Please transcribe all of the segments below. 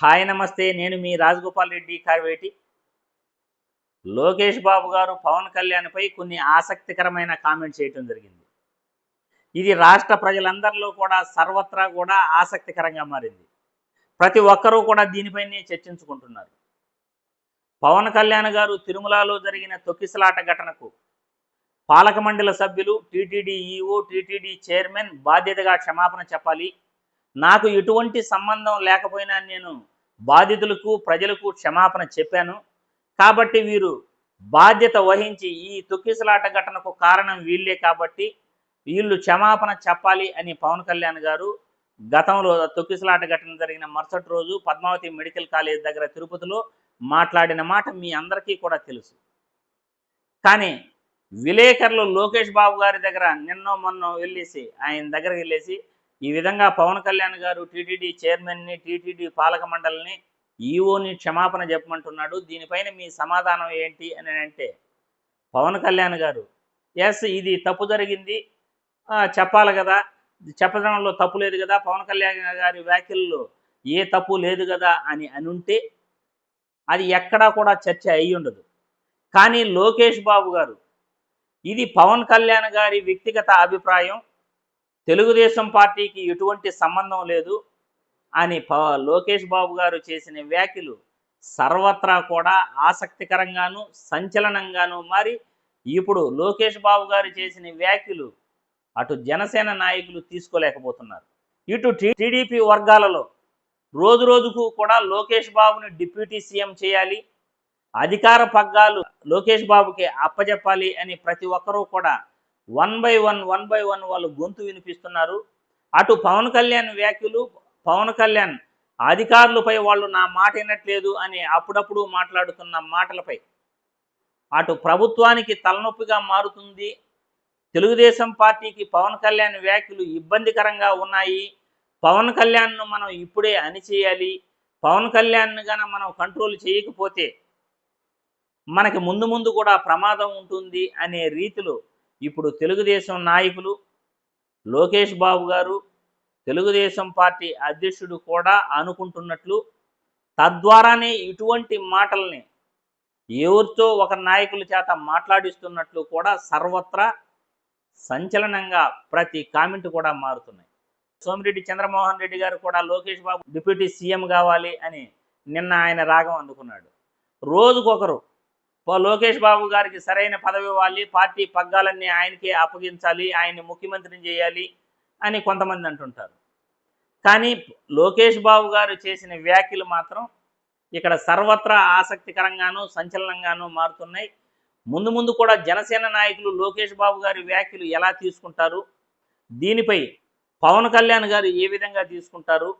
Hi నమస్తే నేను మీ రాజగోపాల్ రెడ్డి కార్వేటి. లోకేష్ బాబు గారు పవన్ కళ్యాణ్పై కొన్ని ఆసక్తికరమైన కామెంట్ చేయటం జరిగింది. ఇది రాష్ట్ర ప్రజలందరిలో కూడా సర్వత్రా కూడా ఆసక్తికరంగా మారింది. ప్రతి ఒక్కరూ కూడా దీనిపైనే చర్చించుకుంటున్నారు. పవన్ కళ్యాణ్ గారు తిరుమలలో జరిగిన తొక్కిసలాట ఘటనకు పాలక మండలి సభ్యులు టీటీడీ ఈఓ టీటీడీ చైర్మన్ బాధ్యతగా క్షమాపణ చెప్పాలి. నాకు ఎటువంటి సంబంధం లేకపోయినా నేను బాధితులకు ప్రజలకు క్షమాపణ చెప్పాను. కాబట్టి వీరు బాధ్యత వహించి ఈ తొక్కిసలాట ఘటనకు కారణం వీళ్ళే కాబట్టి వీళ్ళు క్షమాపణ చెప్పాలి అని పవన్ కళ్యాణ్ గారు గతంలో తొక్కిసలాట ఘటన జరిగిన మరుసటి రోజు పద్మావతి మెడికల్ కాలేజ్ దగ్గర తిరుపతిలో మాట్లాడిన మాట మీ అందరికీ కూడా తెలుసు. కానీ విలేకరులు లోకేష్ బాబు గారి దగ్గర నిన్నో మొన్న వెళ్ళేసి ఆయన దగ్గరికి వెళ్ళేసి ఈ విధంగా పవన్ కళ్యాణ్ గారు టీటీడీ చైర్మన్ని టీటీడీ పాలక మండలిని ఈఓని క్షమాపణ చెప్పమంటున్నాడు. దీనిపైన మీ సమాధానం ఏంటి అని అంటే పవన్ కళ్యాణ్ గారు ఎస్ ఇది తప్పు జరిగింది. చెప్పాలి కదా. చెప్పడంలో తప్పు లేదు కదా. పవన్ కళ్యాణ్ గారి వ్యాఖ్యల్లో ఏ తప్పు లేదు కదా అని అనుంటే అది ఎక్కడా కూడా చర్చ అయి ఉండదు. కానీ లోకేష్ బాబు గారు ఇది పవన్ కళ్యాణ్ గారి వ్యక్తిగత అభిప్రాయం. తెలుగుదేశం పార్టీకి ఎటువంటి సంబంధం లేదు అని లోకేష్ బాబు గారు చేసిన వ్యాఖ్యలు సర్వత్రా కూడా ఆసక్తికరంగాను సంచలనంగాను మారి ఇప్పుడు లోకేష్ బాబు గారు చేసిన వ్యాఖ్యలు అటు జనసేన నాయకులు తీసుకోలేకపోతున్నారు. ఇటు టీడీపీ వర్గాలలో రోజు రోజుకు కూడా లోకేష్ బాబుని డిప్యూటీ సీఎం చేయాలి అధికార పగ్గాలు లోకేష్ బాబుకి అప్పజెప్పాలి అని ప్రతి ఒక్కరూ కూడా one by one one by one వాళ్ళు గొంతు వినిపిస్తున్నారు. అటు పవన్ కళ్యాణ్ వ్యాఖ్యలు పవన్ కళ్యాణ్ అధికారులపై వాళ్ళు నా మాట వినట్లేదు అని అప్పుడప్పుడు మాట్లాడుతున్న మాటలపై. అటు ప్రభుత్వానికి తలనొప్పిగా మారుతుంది. తెలుగుదేశం పార్టీకి పవన్ కళ్యాణ్ వ్యాఖ్యలు ఇబ్బందికరంగా ఉన్నాయి. పవన్ కళ్యాణ్ను మనం ఇప్పుడే అణిచేయాలి. పవన్ కళ్యాణ్ను గన మనం కంట్రోల్ చేయకపోతే మనకి ముందు ముందు కూడా ప్రమాదం ఉంటుంది అనే రీతిలో ఇప్పుడు తెలుగుదేశం నాయకులు లోకేష్ బాబు గారు తెలుగుదేశం పార్టీ అధ్యక్షుడు కూడా అనుకుంటున్నట్లు తద్వారానే ఇటువంటి మాటల్ని ఎవరితో ఒక నాయకుల చేత మాట్లాడిస్తున్నట్లు కూడా సర్వత్రా సంచలనంగా ప్రతి కామెంట్ కూడా మారుతున్నాయి. సోమిరెడ్డి చంద్రమోహన్ రెడ్డి గారు కూడా లోకేష్ బాబు డిప్యూటీ సీఎం కావాలి అని నిన్న ఆయన రాగం అందుకున్నాడు. రోజుకొకరు లోకేష్ బాబు గారికి సరైన పదవి ఇవ్వాలి. పార్టీ పగ్గాలన్నీ ఆయనకే అప్పగించాలి. ఆయన్ని ముఖ్యమంత్రిని చేయాలి అని కొంతమంది అంటుంటారు. కానీ లోకేష్ బాబు గారు చేసిన వ్యాఖ్యలు మాత్రం ఇక్కడ సర్వత్రా ఆసక్తికరంగానూ సంచలనంగానూ మారుతున్నాయి. ముందు ముందు కూడా జనసేన నాయకులు లోకేష్ బాబు గారి వ్యాఖ్యలు ఎలా తీసుకుంటారు? దీనిపై పవన్ కళ్యాణ్ గారు ఏ విధంగా తీసుకుంటారు?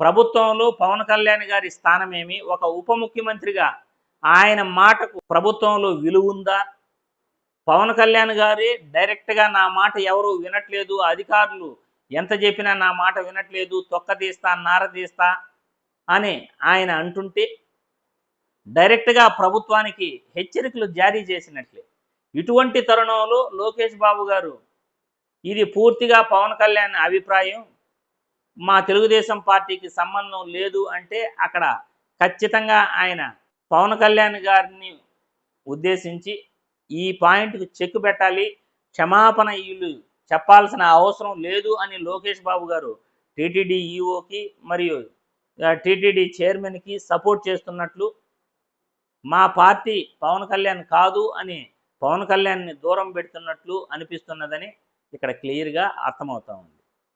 ప్రభుత్వంలో పవన్ కళ్యాణ్ గారి స్థానమేమి? ఒక ఉప ముఖ్యమంత్రిగా ఆయన మాటకు ప్రభుత్వంలో విలువ ఉందా? పవన్ కళ్యాణ్ గారే డైరెక్ట్గా నా మాట ఎవరు వినట్లేదు. అధికారులు ఎంత చెప్పినా నా మాట వినట్లేదు. తొక్క తీస్తా నార తీస్తా అని ఆయన అంటుంటే డైరెక్ట్గా ప్రభుత్వానికి హెచ్చరికలు జారీ చేసినట్లే. ఇటువంటి తరుణంలో లోకేష్ బాబు గారు ఇది పూర్తిగా పవన్ కళ్యాణ్ అభిప్రాయం. మా తెలుగుదేశం పార్టీకి సంబంధం లేదు అంటే అక్కడ ఖచ్చితంగా ఆయన పవన్ కళ్యాణ్ గారిని ఉద్దేశించి ఈ పాయింట్కి చెక్ పెట్టాలి. క్షమాపణ వీళ్ళు చెప్పాల్సిన అవసరం లేదు అని లోకేష్ బాబు గారు టీటీడీ ఈఓకి మరియు టీటీడీ చైర్మన్కి సపోర్ట్ చేస్తున్నట్లు మా పార్టీ పవన్ కళ్యాణ్ కాదు అని పవన్ కళ్యాణ్ని దూరం పెడుతున్నట్లు అనిపిస్తున్నదని ఇక్కడ క్లియర్గా అర్థమవుతా ఉంది.